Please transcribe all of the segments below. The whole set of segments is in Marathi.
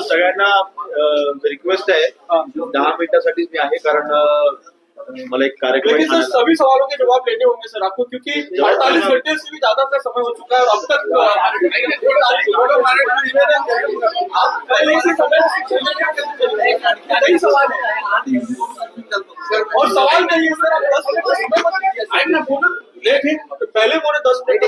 सगळ्यांना रिक्वेस्ट आहे. दहा मिनिटासाठी मी आहे कारण मला एक कार्यक्रम. सभी सवालों के जवाब लेने होंगे सर. आपको क्योंकि अड़तालीस घंटे से भी ज़्यादा का समय हो चुका है और अब तक पहले से समय कई सवाल है। और सवाल नहीं है सर आप दस मिनट का समय मत दीजिए। आई ना बोलो लेट है पहले बोले दस मिनट।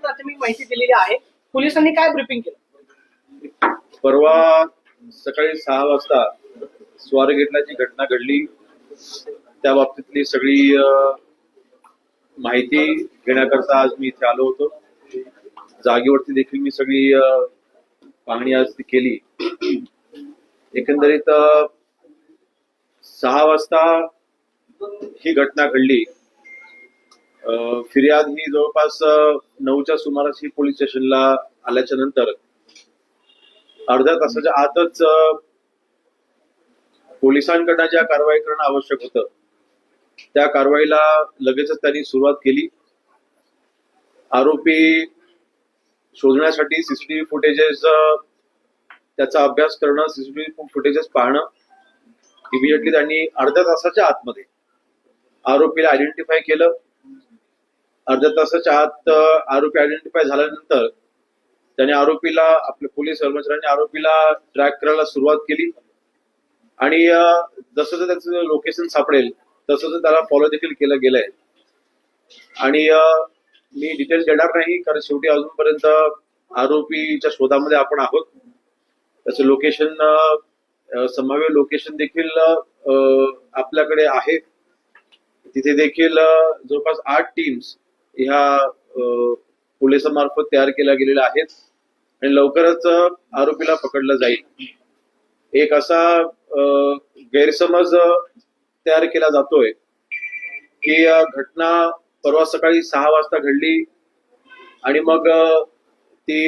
प्राथमिक माहिती दिलेली आहे. पोलिसांनी काय ब्रिफिंग केलं? परवा सकाळी सहा वाजता स्वारगेटला जी घटना घडली. त्या बाबतीतली सगळी माहिती घेण्याकरता आज मी इथे आलो होतो. जागेवरती देखील मी सगळी पाहणी आज ती केली. एकंदरीत सहा वाजता ही घटना घडली. अं, फिर्याद ही जवळपास नऊच्या सुमारास ही पोलीस स्टेशनला आल्याच्यानंतर अर्ध्या तासाच्या आतच पोलिसांकडनं ज्या कारवाई करणं आवश्यक होतं त्या कारवाईला लगेचच त्यांनी सुरुवात केली. आरोपी शोधण्यासाठी सीसीटीव्ही फुटेजेस त्याचा अभ्यास करणं सीसीटीव्ही फुटेजेस पाहणं इमिजिएटली त्यांनी अर्ध्या तासाच्या आतमध्ये आरोपीला आयडेंटिफाय केलं. अर्ध्या तासाच्या आत आरोपी आयडेंटिफाय झाल्यानंतर त्याने आरोपीला आपले पोलीस कर्मचाऱ्यांनी आरोपीला ट्रॅक करायला सुरुवात केली. आणि जसं त्याचं लोकेशन सापडेल तसं त्याला फॉलो देखील केलं गेलंय. आणि मी डिटेल्स देणार नाही कारण शेवटी अजूनपर्यंत आरोपीच्या शोधामध्ये आपण आहोत. त्याचं लोकेशन संभाव्य लोकेशन देखील आपल्याकडे आहे. तिथे देखील जवळपास आठ टीम्स ह्या अं, पोलिसांमार्फत तयार केल्या गेलेल्या आहेत आणि लवकरच आरोपीला पकडलं जाईल. एक असा गैरसमज तयार केला जातोय की घटना परवा सकाळी सहा वाजता घडली आणि मग ती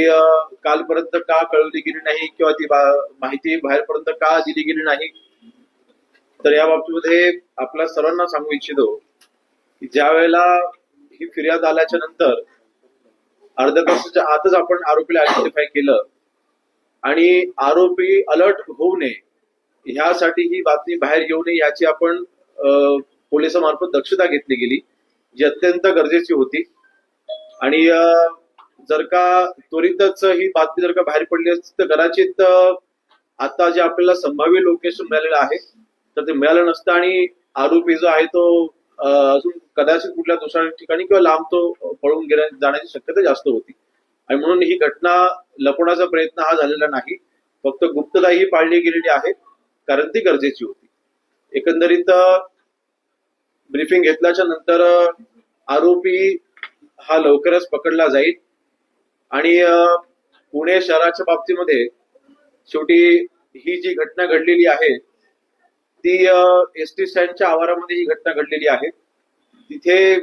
कालपर्यंत का कळवली गेली नाही किंवा ती माहिती बाहेरपर्यंत का दिली गेली नाही तर या बाबतीमध्ये आपल्या सर्वांना सांगू इच्छितो की ज्या वेळेला ही फिर्याद आल्याच्यानंतर अर्ध्या तासाच्या आतच आपण आरोपीला आयडेंटिफाय केलं आणि आरोपी अलर्ट होऊ नये ह्यासाठी ही बातमी बाहेर येऊ नये याची आपण अं, पोलिसांमार्फत दक्षता घेतली गेली जी अत्यंत गरजेची होती. आणि जर का त्वरितच ही बातमी जर का बाहेर पडली असती तर कदाचित आता जे आपल्याला संभाव्य लोकेशन मिळालेलं आहे तर ते मिळालं नसतं आणि आरोपी जो आहे तो अजून कदाचित कुठल्या दुसऱ्या ठिकाणी किंवा लांब तो पळून गेल्या जाण्याची शक्यता जास्त होती. आणि म्हणून ही घटना लपवण्याचा प्रयत्न हा झालेला नाही. फक्त गुप्तता ही पाळली गेलेली आहे कारण ती गरजेची होती. एकंदरीत ब्रीफिंग घेतल्याच्या नंतर आरोपी हा लवकरच पकडला जाईल. आणि पुणे शहराच्या बाबतीमध्ये शेवटी ही जी घटना घडलेली आहे ती एस टी स्टँडच्या आवारामध्ये ही घटना घडलेली आहे. तिथे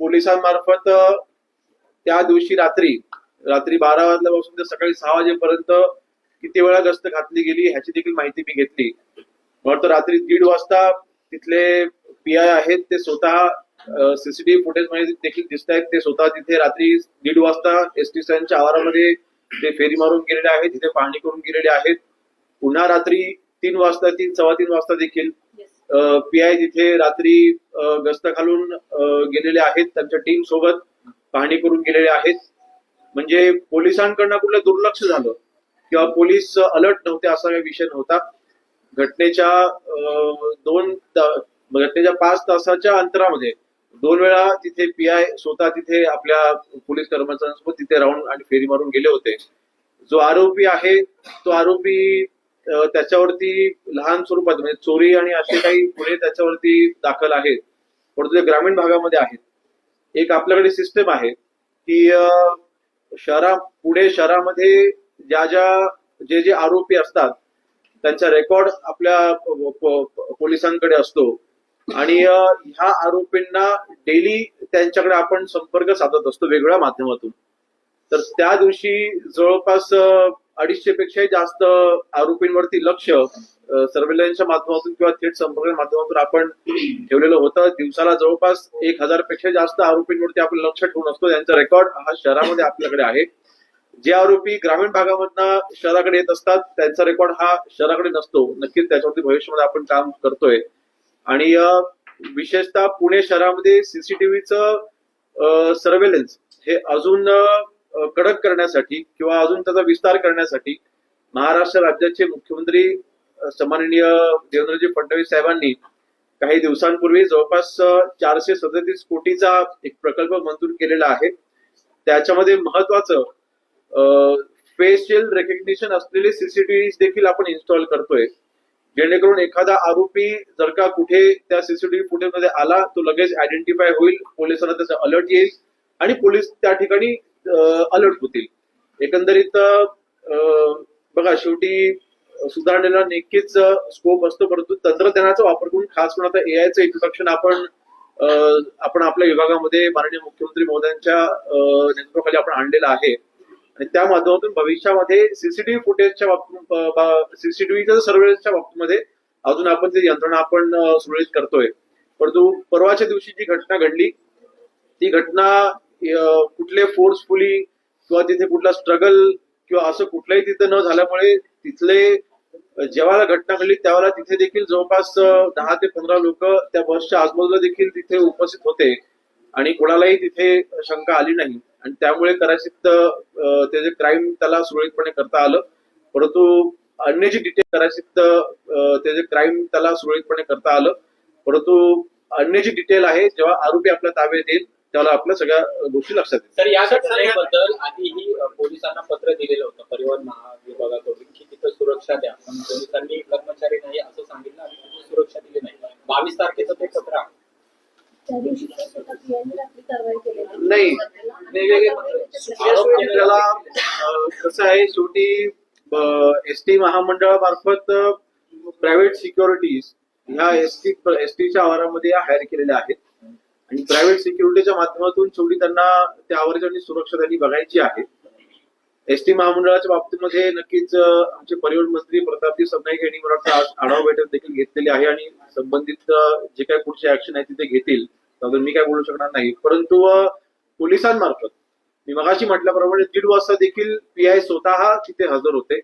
पोलिसांमार्फत त्या दिवशी रात्री रात्री बारा वाजल्यापासून ते सकाळी सहा वाजेपर्यंत किती वेळा गस्त घातली गेली ह्याची देखील माहिती मी घेतली. मला रात्री दीड वाजता तिथले पी आय आहेत ते स्वतः सीसीटीव्ही फुटेजमध्ये देखील दिसत आहेत. ते स्वतः तिथे रात्री दीड वाजता एस टी स्टँडच्या आवारामध्ये ते फेरी मारून गेलेले आहेत तिथे पाहणी करून गेलेले आहेत. पुन्हा रात्री तीन वाजता तीन सव्वा तीन वाजता देखील पी आय तिथे रात्री गस्त घालून गेलेले आहेत त्यांच्या टीम सोबत पाहणी करून गेलेले आहेत. म्हणजे पोलिसांकडनं कुठलं दुर्लक्ष झालं किंवा पोलीस अलर्ट नव्हते असा काही विषय नव्हता. घटनेच्या दोन घटनेच्या पाच तासाच्या अंतरामध्ये दोन वेळा तिथे पी आय स्वतः तिथे आपल्या पोलीस कर्मचाऱ्यांसोबत तिथे राहून आणि फेरी मारून गेले होते. जो आरोपी आहे तो आरोपी त्याच्यावरती लहान स्वरूपात म्हणजे चोरी आणि असे काही गुन्हे त्याच्यावरती दाखल आहेत परंतु ते ग्रामीण भागामध्ये आहेत. एक आपल्याकडे सिस्टम आहे की शहरा पुणे शहरामध्ये ज्या ज्या जे जे आरोपी असतात त्यांचा रेकॉर्ड आपल्या पोलिसांकडे असतो. आणि ह्या आरोपींना डेली त्यांच्याकडे आपण संपर्क साधत असतो वेगळ्या माध्यमातून. तर त्या दिवशी जवळपास अडीचशे पेक्षाही जास्त आरोपींवरती लक्ष सर्वेलन्सच्या माध्यमातून किंवा थेट संपर्क माध्यमातून आपण ठेवलेलं होतं. दिवसाला जवळपास एक हजारपेक्षा जास्त आरोपींवरती आपण लक्ष ठेवून असतो. त्यांचा रेकॉर्ड हा शहरामध्ये आपल्याकडे आहे. जे आरोपी ग्रामीण भागामधनं शहराकडे येत असतात त्यांचा रेकॉर्ड हा शहराकडे नसतो. नक्कीच त्याच्यावरती भविष्यामध्ये आपण काम करतोय. आणि विशेषतः पुणे शहरामध्ये सीसीटीव्हीचं सर्वेलन्स हे अजून कडक करण्यासाठी किंवा अजून त्याचा विस्तार करण्यासाठी महाराष्ट्र राज्याचे मुख्यमंत्री सन्माननीय देवेंद्रजी फडणवीस साहेबांनी काही दिवसांपूर्वी जवळपास चारशे सदतीस कोटीचा एक प्रकल्प मंजूर केलेला आहे. त्याच्यामध्ये महत्वाचं फेशियल रेकग्निशन असलेले सीसीटीव्ही देखील आपण इन्स्टॉल करतोय. जेणेकरून एखादा आरोपी जर का कुठे त्या सीसीटीव्ही फुटेजमध्ये आला तो लगेच आयडेंटिफाय होईल पोलिसांना त्याचा अलर्ट येईल आणि पोलीस त्या ठिकाणी अलर्ट होतील. एकंदरीत अं, बघा शेवटी सुधारणेला नक्कीच स्कोप असतो परंतु तंत्रज्ञानाचा वापर करून खास करून आता एआयचं इंट्रोडक्शन आपण आपण आपल्या विभागामध्ये माननीय मुख्यमंत्री महोदयांच्या नेतृत्वाखाली आपण आणलेलं आहे. आणि त्या माध्यमातून भविष्यामध्ये सीसीटीव्ही फुटेजच्या बाबतीत सीसीटीव्हीच्या सर्वेलन्सच्या बाबतीमध्ये अजून आपण ती यंत्रणा आपण सुरळीत करतोय. परंतु परवाच्या दिवशी जी घटना घडली ती घटना कुठले फोर्सफुली किंवा तिथे कुठला स्ट्रगल किंवा असं कुठलंही तिथे न झाल्यामुळे तिथले जेव्हा घटना घडली त्यावेळेला तिथे देखील जवळपास दहा ते पंधरा लोक त्या बसच्या आजूबाजूला देखील तिथे उपस्थित होते. आणि कोणालाही तिथे शंका आली नाही. आणि त्यामुळे कदाचित त्याचे क्राईम त्याला सुरळीतपणे करता आलं. परंतु अन्य जी डिटेल कदाचित त्याचे क्राईम त्याला सुरळीतपणे करता आलं. परंतु अन्य जी डिटेल आहे जेव्हा आरोपी आपल्या ताब्यात येईल त्याला आपल्या सगळ्या गोष्टी लक्षात येतील तर या घटनेबद्दल आधीही पोलिसांना पत्र दिलेलं होतं. परिवहन महाविभागाकडून की तिथं सुरक्षा द्या. पण पोलिसांनी कर्मचारी नाही असं सांगितलं आणि तिथे सुरक्षा दिली नाही. बावीस तारखेचं ते पत्र आहे. नाही. वेगवेगळे आरोप आपल्याला कसं आहे शेवटी एस टी महामंडळामार्फत प्रायव्हेट सिक्युरिटीज ह्या एस टी एस टीच्या आवारामध्ये हायर केलेल्या आहेत. आणि प्रायव्हेट सिक्युरिटीच्या माध्यमातून शेवटी त्यांना त्या आवाराची सुरक्षा त्यांनी बघायची आहे. एस टी महामंडळाच्या बाबतीमध्ये नक्कीच आमचे परिवहन मंत्री प्रतापजी सबनाईक यांनी मला वाटतं आज आढावा बैठक देखील घेतलेली आहे आणि संबंधित जे काही पुढचे ऍक्शन आहे तिथे घेतील. त्याबद्दल मी काय बोलू शकणार नाही. परंतु पोलिसांमार्फत मी मगाशी म्हटल्याप्रमाणे दीड वाजता देखील पीआय स्वतः तिथे हजर होते.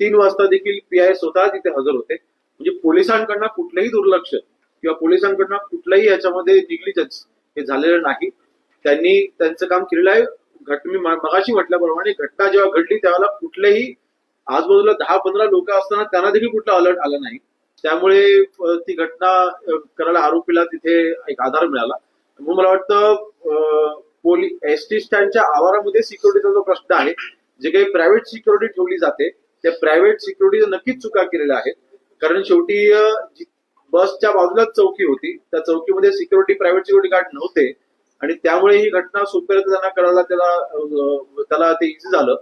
तीन वाजता देखील पीआय स्वतः तिथे हजर होते. म्हणजे पोलिसांकडनं कुठलंही दुर्लक्ष किंवा पोलिसांकडनं कुठलाही याच्यामध्ये निगलिजन्स हे झालेलं नाही. त्यांनी त्यांचं काम केलेलं आहे. घट मी मगाशी म्हटल्याप्रमाणे घटना जेव्हा घडली त्यावेळेला कुठलेही आजूबाजूला दहा पंधरा लोक असताना त्यांना देखील कुठला अलर्ट आला नाही. त्यामुळे ती घटना करायला आरोपीला तिथे एक आधार मिळाला. म्हणून मला वाटतं पोली एस टी स्टँडच्या आवारामध्ये सिक्युरिटीचा जो प्रश्न आहे जे काही प्रायव्हेट सिक्युरिटी ठेवली जाते त्या प्रायव्हेट सिक्युरिटी नक्कीच चुका केलेल्या आहेत. कारण शेवटी जी- बसच्या बाजूलाच चौकी होती. त्या चौकीमध्ये सिक्युरिटी प्रायव्हेट सिक्युरिटी गार्ड नव्हते. आणि त्यामुळे ही घटना सोप्या त्यांना करायला त्याला त्याला ते इझी झालं.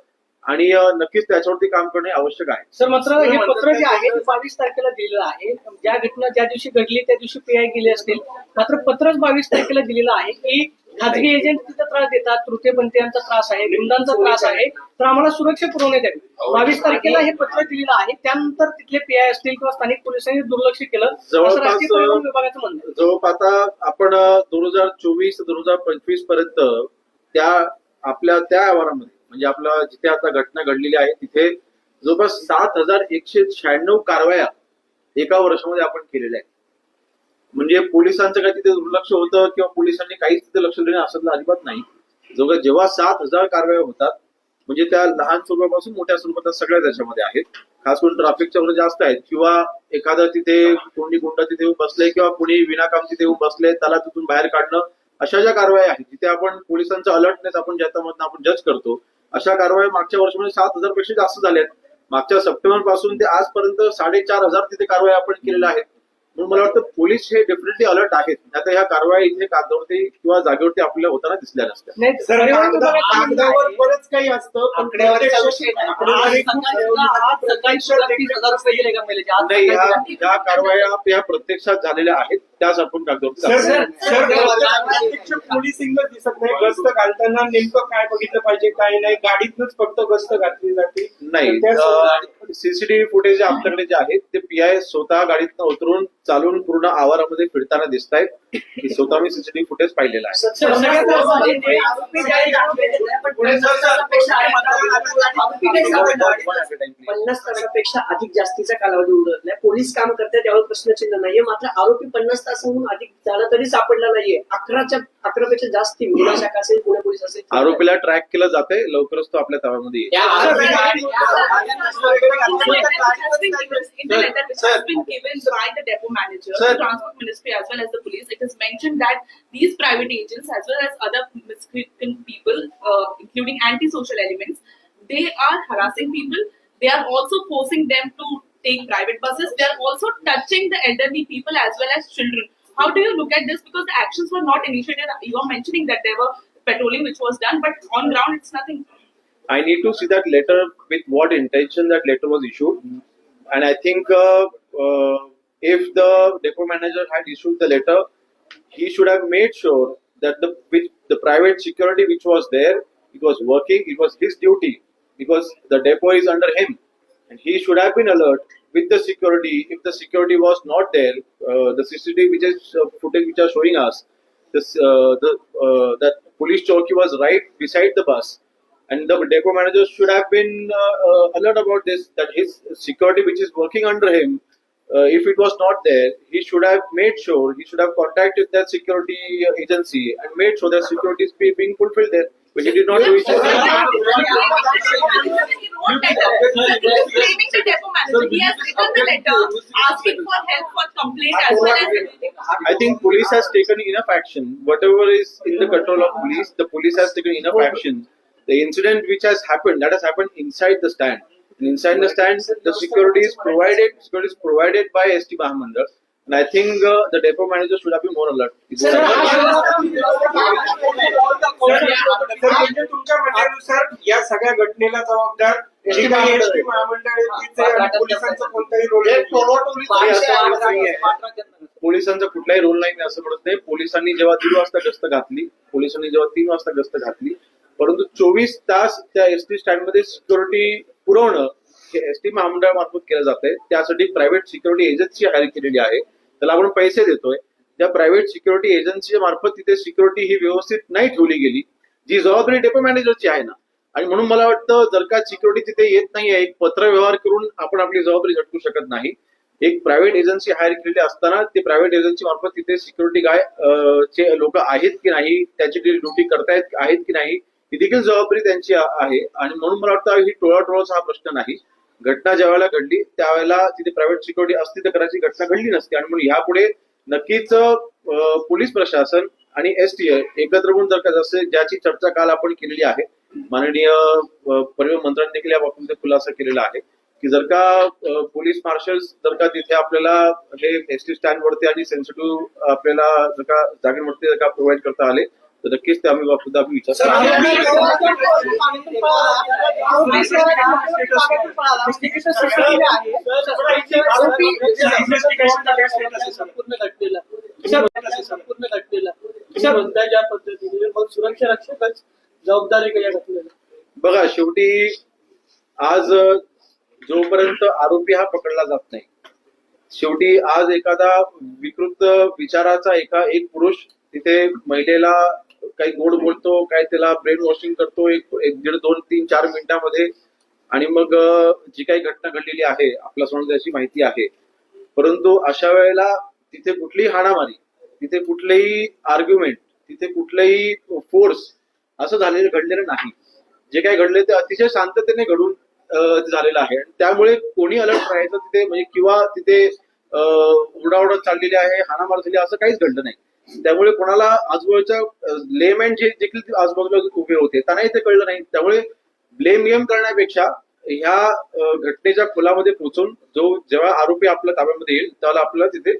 आणि नक्कीच त्याच्यावरती काम करणे आवश्यक आहे. सर मात्र हे पत्र जे आहे ते बावीस तारखेला दिलेलं आहे. ज्या घटना ज्या दिवशी घडली त्या दिवशी पीआय गेले असतील. मात्र पत्रच बावीस तारखेला दिलेलं आहे. की खाजगी एजंट तिथे त्रास देतात तृतीयपंथीयांचा त्रास आहे गुंडांचा त्रास आहे तर आम्हाला सुरक्षा पुरवण्यात यावी बावीस तारखेला हे पत्र दिलेलं आहे त्यानंतर तिथले पीआय असतील किंवा स्थानिक पोलिसांनी दुर्लक्ष केलं असं राष्ट्रीय परिवहन विभागाचं म्हणणं. जवळपास आता आपण दोन हजार चोवीस दोन हजार पंचवीसपर्यंत त्या आपल्या त्या आवारामध्ये म्हणजे आपला जिथे आता घटना घडलेली आहे तिथे जवळपास सात हजार एकशे शहाण्णव कारवाया एका वर्षामध्ये आपण केलेल्या आहेत म्हणजे पोलिसांचं काही तिथे दुर्लक्ष होतं किंवा पोलिसांनी काहीच तिथे लक्ष देणं असं अजिबात नाही. जवळ जेव्हा सात हजार कारवाया होतात म्हणजे त्या लहान स्वरूपापासून मोठ्या स्वरूपात सगळ्या त्याच्यामध्ये आहेत. खास करून ट्राफिकच्या जास्त आहेत किंवा एखादं तिथे कोणी गुंड तिथे येऊन बसले किंवा कोणी विनाकाम तिथे येऊन बसले त्याला तिथून बाहेर काढणं अशा ज्या कारवाई आहेत जिथे आपण पोलिसांचा अलर्टनेस आपण ज्याच्यामधनं आपण जज करतो अशा कारवाई मागच्या वर्षामध्ये सात हजारपेक्षा जास्त झाल्या आहेत मागच्या सप्टेंबरपासून ते आजपर्यंत साडेचार हजार तिथे कारवाई आपण केलेल्या आहेत. म्हणून मला वाटतं पोलीस हे डेफिनेटली अलर्ट आहेत आता ह्या कारवाई इथे कागदावरती किंवा जागेवरती आपल्याला होताना दिसल्या नसत्या. बरंच काही असतं नाही. ह्या कारवाया या प्रत्यक्षात झालेल्या आहेत त्याच आपण कागदावरती सर दाखवतो. सर सर, प्रत्यक्ष पोलिसिंग दिसत नाही गस्त घालताना नेमकं काय बघितलं पाहिजे काय नाही गाडीतनच फक्त गस्त घातली जाते नाही सीसीटीव्ही फुटेज आपल्याकडे जे आहेत ते पीआय स्वतः गाडीतनं उतरून चालून पूर्ण आवारामध्ये फिरताना दिसत आहेत की स्वतः मी सीसीटीव्ही फुटेज पाहिलेलं पन्नास तासापेक्षा अधिक जास्तीचा कालावधी उरलाय पोलीस काम करतात त्यावर प्रश्नचिन्ह नाहीये मात्र आरोपी पन्नास तासाहून अधिक झाला तरी सापडला नाहीये अकराच्या अकरापेक्षा जास्त महिला शाखा असेल पुणे पोलीस असेल आरोपीला ट्रॅक केलं जाते लवकरच तो आपल्या ताब्यामध्ये येईल manager, Sir. the transport ministry, as well as the police, it is mentioned that these private agents, as well as other miscreant people, uh, including antisocial elements, they are harassing people. They are also forcing them to take private buses. They are also touching the elderly people as well as children. How do you look at this? Because the actions were not initiated. You are mentioning that there were patrolling which was done, but on ground it's nothing. I need to see that letter with what intention that letter was issued, and I think uh, uh, if the depot manager had issued the letter, he should have made sure that the the private security which was there, it was working. It was his duty because the depot is under him, and he should have been alert with the security. If the security was not there, uh, the CCTV which is uh, footage which are showing us, this uh, the uh, that police chowki was right beside the bus and the depot manager should have been uh, uh, alert about this that his security which is working under him uh, if it was not there he should have made sure he should have contacted that security uh, agency and made sure that security is being fulfilled there but he did not do it Claiming the depot manager, he has written the letter asking for help for complaint as well as. I think police has taken enough action. Whatever is in the control of police, the police has taken enough action. The incident which has happened, that has happened inside the stand. And inside the stand, the security is provided. Security is provided by ST Mahamandal. And I think uh, the depot manager should have been more alert. म्हणजे तुमच्या म्हणण्यानुसार या सगळ्या घटनेला जबाबदार जी काही एस टी महामंडळ पोलिसांचा कोणताही रोल नाही. पोलिसांचा कुठलाही रोल नाही मी असं म्हणत नाही पोलिसांनी जेव्हा तीन वाजता गस्त घातली पोलिसांनी जेव्हा तीन वाजता गस्त घातली परंतु चोवीस तास त्या एस टी स्टँडमध्ये सिक्युरिटी पुरवणं हे एस टी महामंडळामार्फत केलं जातंय. त्यासाठी प्रायव्हेट सिक्युरिटी एजन्सी हायर केलेली आहे. त्याला आपण पैसे देतोय. त्या प्रायव्हेट सिक्युरिटी एजन्सी मार्फत तिथे सिक्युरिटी ही व्यवस्थित नाही ठेवली गेली जी जबाबदारी डेपो मॅनेजरची आहे ना. आणि म्हणून मला वाटतं जर का सिक्युरिटी तिथे येत नाहीये एक पत्र व्यवहार करून आपण आपली जबाबदारी झटकू शकत नाही. एक प्रायव्हेट एजन्सी हायर केलेली असताना ते प्रायव्हेट एजन्सी मार्फत तिथे सिक्युरिटी गाय चे लोक आहेत की नाही त्याची ड्युटी करतायत आहेत की नाही ही देखील जबाबदारी त्यांची आहे. आणि म्हणून मला वाटतं ही टोळाटोळाचा हा प्रश्न नाही. घटना ज्या वेळेला घडली त्यावेळेला तिथे प्रायव्हेट सिक्युरिटी असती तर करायची घटना घडली नसती. आणि म्हणून यापुढे नक्कीच पोलीस प्रशासन आणि एस टी एकत्र होऊन जर का जसे ज्याची चर्चा काल आपण केलेली आहे माननीय परिवहन मंत्र्यांनी देखील या बाबतीत खुलासा केलेला आहे की जर का पोलीस मार्शल्स जर का तिथे आपल्याला हे एस टी स्टँड वरती आणि सेन्सिटिव्ह आपल्याला जर का जागेवरती जर का प्रोव्हाइड करता आले तर नक्कीच ते आम्ही बाबतीत आम्ही विचार सर, करू. संपूर्ण घटनेला संपूर्ण घटनेला कशा म्हणता ज्या पद्धतीने मग सुरक्षा रक्षकच जबाबदार बघा शेवटी आज जोपर्यंत आरोपी हा पकडला जात नाही शेवटी आज एखादा विकृत विचाराचा एका एक पुरुष तिथे महिलेला काही गोड बोलतो काय त्याला ब्रेन वॉशिंग करतो एक एक दीड दोन तीन चार मिनिटांमध्ये. आणि मग जी काही घटना घडलेली आहे आपल्यासमोर त्याची माहिती आहे. परंतु अशा वेळेला तिथे कुठलीही हाणामारी तिथे कुठलेही आर्ग्युमेंट तिथे कुठलेही फोर्स असं झालेलं घडलेलं नाही. जे काही घडले ते अतिशय शांततेने घडून झालेलं आहे. आणि त्यामुळे कोणी अलर्ट राहायचं तिथे म्हणजे किंवा तिथे उडावडत चाललेली आहे हाणामार झाली असं काहीच घडलं नाही. त्यामुळे कोणाला आजूबाजूच्या लेमॅन जे देखील आजूबाजूला उभे होते त्यांनाही ते कळलं नाही. त्यामुळे ब्लेम गेम करण्यापेक्षा ह्या घटनेच्या खोलामध्ये पोहोचून जो जेव्हा आरोपी आपल्या ताब्यामध्ये येईल त्याला आपल्याला तिथे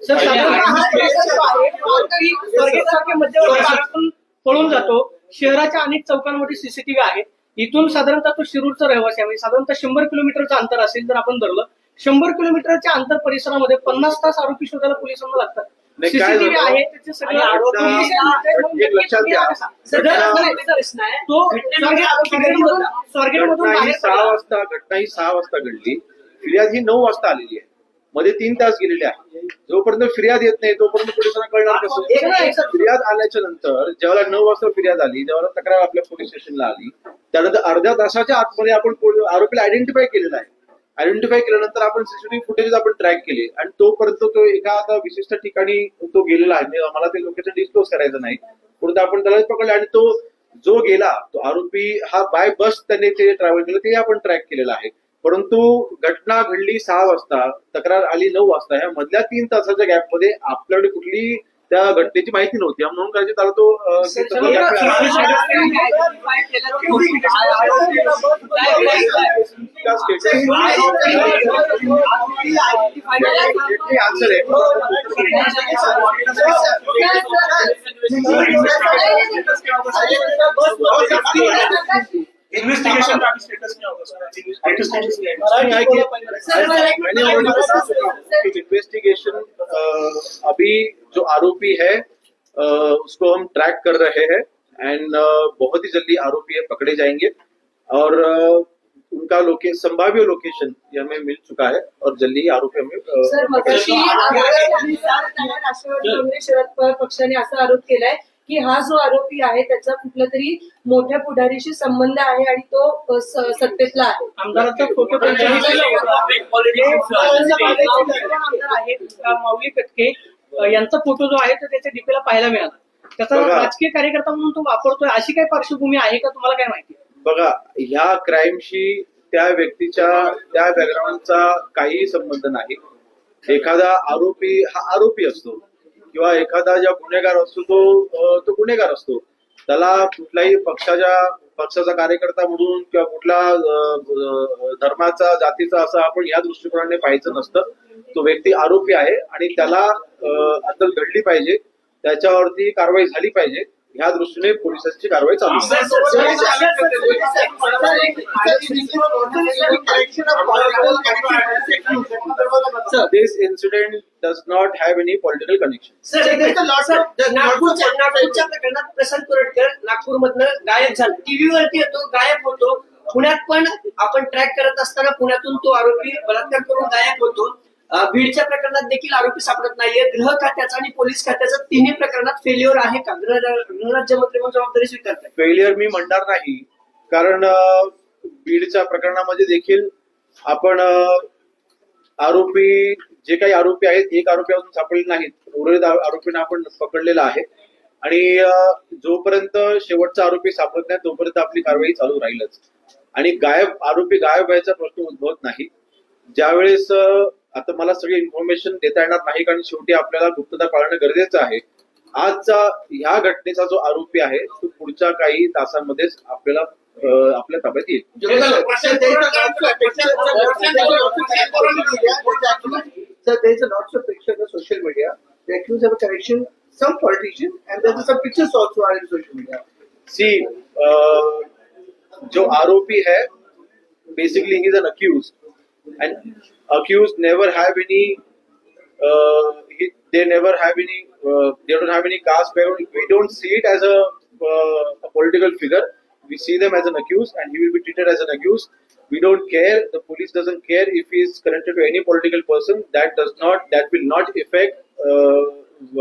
पळून जातो. शहराच्या अनेक चौकांमध्ये सीसीटीव्ही आहेत इथून साधारणतः तो शिरूरचा रहिवासी आहे. म्हणजे साधारणतः शंभर किलोमीटरचं अंतर असेल जर आपण धरलं शंभर किलोमीटरच्या अंतर परिसरामध्ये पन्नास तास आरोपी शोधायला पोलिसांना लागतात. नाही, काय सीसीटीव्ही झालं? आहे त्याचे सगळे आणि आरोपी आता एक लक्षात घ्या. सर, जर- नाही, प्रश्न आहे. तो स्वारगेटमधून स्वारगेटमधून घटना ही बाहेर सहा पडला. वाजता घटना ही सहा वाजता घडली. फिर्याद ही नऊ वाजता आलेली आहे. मध्ये तीन तास गेलेले आहे जोपर्यंत फिर्याद येत नाही तोपर्यंत पोलिसांना कळणार एक कसं? ना, एक सर- फिर्याद आल्याच्यानंतर जेव्हा नऊ वाजता फिर्याद आली तेव्हा तक्रार आपल्या पोलीस स्टेशनला आली त्यानंतर अर्ध्या तासाच्या आतमध्ये आपण पोल- आरोपीला आयडेंटिफाय केलेला आहे. आयडेंटिफाय केल्यानंतर आपण सीसीटीव्ही फुटेज आपण ट्रॅक केले. आणि तोपर्यंत तो एका आता विशिष्ट ठिकाणी तो गेलेला आहे. म्हणजे आम्हाला ते लोकेशन डिस्क्लोज करायचं नाही. पुढे आपण त्याला पकडलं आणि तो जो गेला तो आरोपी हा बाय बस त्याने ते ट्रॅव्हल केलं ते आपण ट्रॅक केलेलं आहे. परंतु घटना घडली सहा वाजता तक्रार आली नऊ वाजता. ह्या मधल्या तीन तासाच्या गॅपमध्ये आपल्याकडे कुठली त्या घटनेची माहिती नव्हती म्हणून कदाचित त्याला तो अं. इन्व्हेस्टिगेशन का स्टेटस क्या होगा सर स्टेटस क्या है मैंने already बता चुका हूँ कि इन्वेस्टिगेशन अभी जो आरोपी है उसको हम ट्रैक कर रहे हैं एंड बहुत ही जल्दी आरोपी है पकड़े जाएँगे और उनका लोके संभाव्य लोकेशन ये हमें मिल चुका है और जल्दी ही आरोपी हमें अ, सर मगाशी राष्ट्रवादी काँग्रेस शरद पवार पक्षाने असा आरोप केलाय की हा जो आरोपी आहे त्याचा कुठला तरी मोठ्या पुढारीशी संबंध आहे आणि तो सत्तेतला आहे. आमदाराचा फोटो पण आमदार आहेत अ, माऊली कटके यांचा फोटो जो आहे तो त्याच्या डीपीला पाहायला मिळाला. त्याचा. राजकीय कार्यकर्ता म्हणून तो वापरतोय. अशी काय पार्श्वभूमी आहे का? तुम्हाला काय माहिती बघा ह्या क्राईमशी त्या व्यक्तीच्या त्या बॅकग्राऊंडचा काहीही संबंध नाही. एखादा आरोपी हा आरोपी असतो. किंवा एखादा ज्या गुन्हेगार असतो तो तो गुन्हेगार असतो. त्याला कुठल्याही पक्षाच्या पक्षाचा कार्यकर्ता म्हणून किंवा कुठला धर्माचा जातीचा असं आपण या दृष्टिकोनाने पाहायचं नसतं. तो व्यक्ती आरोपी आहे आणि त्याला अं, अद्दल घडली पाहिजे. त्याच्यावरती कारवाई झाली पाहिजे. ह्या दृष्टीने पोलिसांची कारवाई चालू आहे incident does not have any political connection. नागपूरच्या नागपूरच्या प्रकरणात प्रशांत कोरटकर नागपूरमधनं गायब झाला टीव्हीवरती येतो गायब होतो पुण्यात पण आपण ट्रॅक करत असताना पुण्यातून तो आरोपी बलात्कार करून गायब होतो बीडच्या प्रकरणात देखील आरोपी सापडत नाहीये. गृह खात्याचा आणि पोलीस खात्याचा तिन्ही प्रकरणात फेल्युअर आहे का? गृह गृहराज्यमंत्री म्हणून जबाबदारी स्वीकारतात फेल्युअर मी म्हणणार नाही. कारण बीडच्या प्रकरणामध्ये देखील आपण आरोपी जे काही आरोपी आहेत एक आरोपी अजून सापडले नाहीत. उर्वरित आरोपींना आपण पकडलेला आहे. आणि जोपर्यंत शेवटचा आरोपी सापडत नाही तोपर्यंत आपली कारवाई चालू राहीलच. आणि गायब आरोपी गायब व्हायचा प्रश्न उद्भवत नाही. ज्यावेळेस आता मला सगळी इन्फॉर्मेशन देता येणार नाही कारण शेवटी आपल्याला गुप्तता पाळणं गरजेचं आहे आजचा ह्या घटनेचा जो आरोपी आहे तो पुढच्या काही तासांमध्ये आपल्याला आपल्या ताब्यात येईल सोशल मीडिया सी जो आरोपी है basically is an accused And accused never have any they never have any uh, they don't have any caste background we don't see it as a, uh, a political figure we see them as an accused and he will be treated as an accused we don't care the police doesn't care if he is connected to any political person that does not that will not affect uh,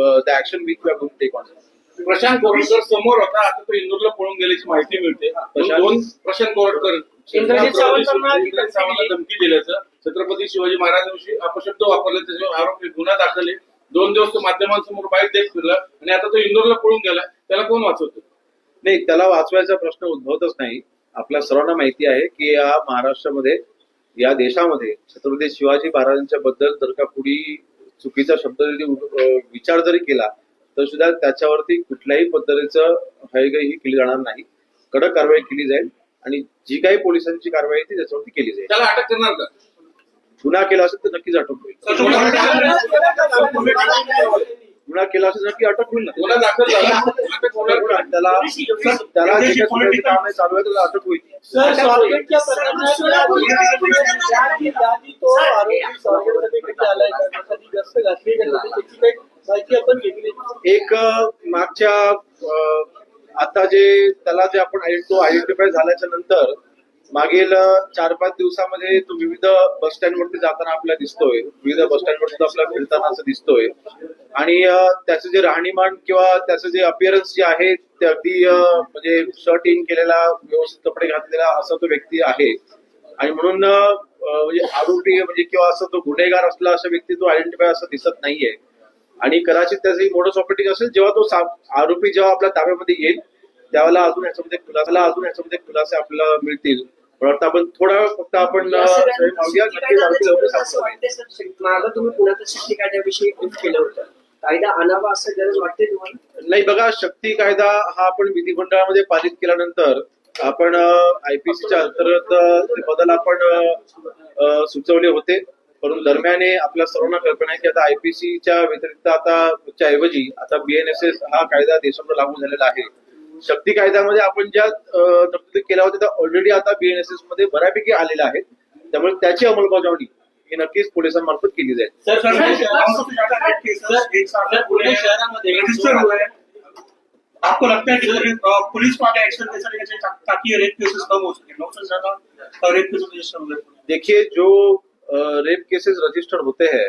uh, the action which we are going to take on him. Prashant Koratkar समोर होता आता तो इंदूरला पळून गेल्याची माहिती मिळते प्रशांत- दोन प्रशांत कोरटकर इंद्रजित सावंतांना इंद्रजित सावंतांना धमकी दिल्याचं छत्रपती शिवाजी महाराजांविषयी अपशब्द वापरले त्याचे आरोप गुन्हा दाखल आहे. दोन दिवस तो माध्यमांसमोर बाईक देत फिरला आणि आता तो इंदूरला पळून गेला. त्याला कोण वाचवतो? नाही त्याला वाचवायचा प्रश्न उद्भवतच नाही. आपल्या सर्वांना माहिती आहे की या महाराष्ट्रामध्ये या देशामध्ये छत्रपती शिवाजी महाराजांच्या बद्दल जर का कुणी चुकीचा शब्द जरी विचार जरी केला तर सुद्धा त्याच्यावरती कुठल्याही पद्धतीचं हयगय ही केली जाणार नाही. कडक कारवाई केली जाईल. आणि जी काही पोलिसांची कारवाई आहे ती त्याच्यावरती केली जाईल. त्याला अटक करणार का? गुन्हा केला असेल तर नक्कीच अटक होईल. गुन्हा केला असेल तर नक्की अटक होईल ना? दाखल झाला? त्याला त्याला जे काही चुकीचे काम आहे चालू आहे त्याला अटक होईल. एक मागच्या अ, आता जे त्याला जे आपण तो आयडेंटिफाय झाल्याच्यानंतर मागील चार पाच दिवसामध्ये तो विविध बस स्टँड वरती जाताना आपल्याला दिसतोय. विविध बस स्टँड वरती आपल्याला फिरताना असं दिसतोय. आणि त्याचं जे राहणीमान किंवा त्याचं जे अपिअरन्स जे आहे ते अगदी म्हणजे शर्ट इन केलेला व्यवस्थित कपडे घातलेला असा तो व्यक्ती आहे. आणि म्हणून म्हणजे आरोपी म्हणजे किंवा असं तो गुन्हेगार असला असा व्यक्ती तो आयडेंटिफाय असं दिसत नाहीये. आणि कदाचित त्याची मोडस ऑपरेटिंग असेल जेव्हा तो आरोपी जेव्हा आपल्या ताब्यामध्ये येईल त्यावेळेला अजून याच्यामध्ये खुलासा अजून याच्यामध्ये खुलासे आपल्याला मिळतील. वाटतं आपण थोडा फक्त आपण मागं तुम्ही पुण्याच्या शक्ती कायद्याविषयी केलं होतं? कायदा आणावा असं गरज वाटते तुम्हाला? नाही बघा शक्ती कायदा हा आपण विधिमंडळामध्ये पारित केल्यानंतर आपण आयपीसीच्या अंतर्गत बदल आपण सुचवले होते. परंतु दरम्याने आपल्या सर्वांना कल्पना आहे की आता आयपीसीच्या व्यतिरिक्त आता च्या ऐवजी आता बीएनएसएस हा कायदा देशामध्ये लागू झालेला आहे शक्ती कायद्यामध्ये आपण ज्या तरतुदी केल्या होत्या त्या ऑलरेडी आता बीएनएसएसमध्ये बऱ्यापैकी आलेल्या आहेत त्यामुळे त्याची अंमलबजावणी ही नक्कीच पोलिसांमार्फत केली जाईल सर सर, पुणे शहरामध्ये सर, पुणे शहरामध्ये रजिस्टर हुए हैं। आपको लगता है कि अगर अ, पुलिस को आगे एक्शन दे सके ता- ताकि रेप केसेस कम हो सके नौ से ज्यादा रेप केसेस रजिस्टर हुए देखिए जो रेप केसेस रजिस्टर्ड होते हैं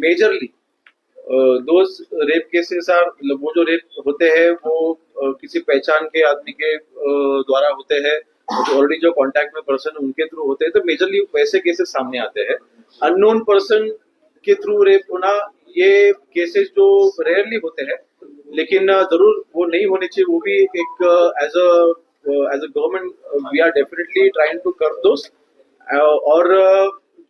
मेजरली दो रेप केसेस आर वो जो रेप होते हैं वो अ, किसी पहचान के आदमी के अ, द्वारा होते हैं ऑलरेडी जो कांटेक्ट में पर्सन उनके थ्रू होते हैं तो मेजरली वैसे केसेस सामने आते हैं. अननोन पर्सन के थ्रू रेप होना ये केसेस जो रेयरली होते हैं लेकिन ज़रूर वो नहीं होने चाहिए वो भी एक as a as a government we are definitely trying to कर दोस्त और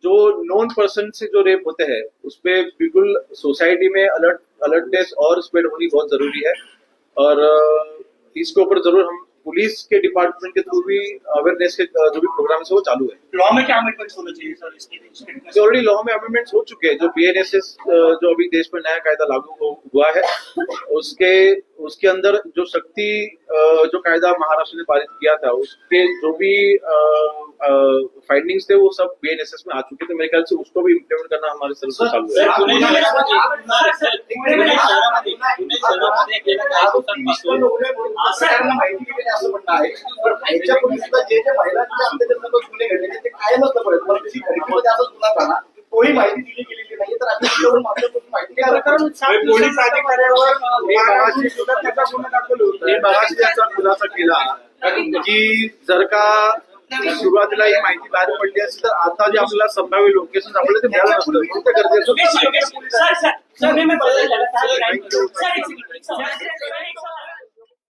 जो नॉन पर्सन से जो रेप होते हैं उस पे बिल्कुल सोसाइटी में अलर्ट अलर्टनेस और स्प्रेड होनी बहुत ज़रूरी है। और इसके ऊपर ज़रूर हम पुलिस के डिपार्टमेंट के थ्रू भी अवेयरनेस के जो भी प्रोग्राम है वो चालू है। लॉ में क्या अमेंडमेंट्स होने चाहिए सर इसके ऑलरेडी लॉ में अमेंडमेंट्स हो चुके हैं। जो बीएनएसएस जो अभी देश में नया कायदा लागू हुआ है उसके उसके अंदर जो शक्ति जो कायदा महाराष्ट्र ने पारित किया था उसके जो भी फाइंडिंग्स थे वो सब बीएनएसएस में आ चुके थे। मेरे ख्याल से उसको भी इम्प्लीमेंट करना हमारे तरफ से चालू सर है सर, आहे. तोही माहिती दिली गेलेली नाही तर आता माहिती पोलीस अधिकाऱ्यावर सुद्धा त्याचा गुन्हा दाखल होता. खुलासा केला. की जर का सुरुवातीला ही माहिती बाहेर पडली असेल तर आता जे आपल्याला संभाव्य लोकेशन आपल्याला ते मिळालं नसतं गरजेचं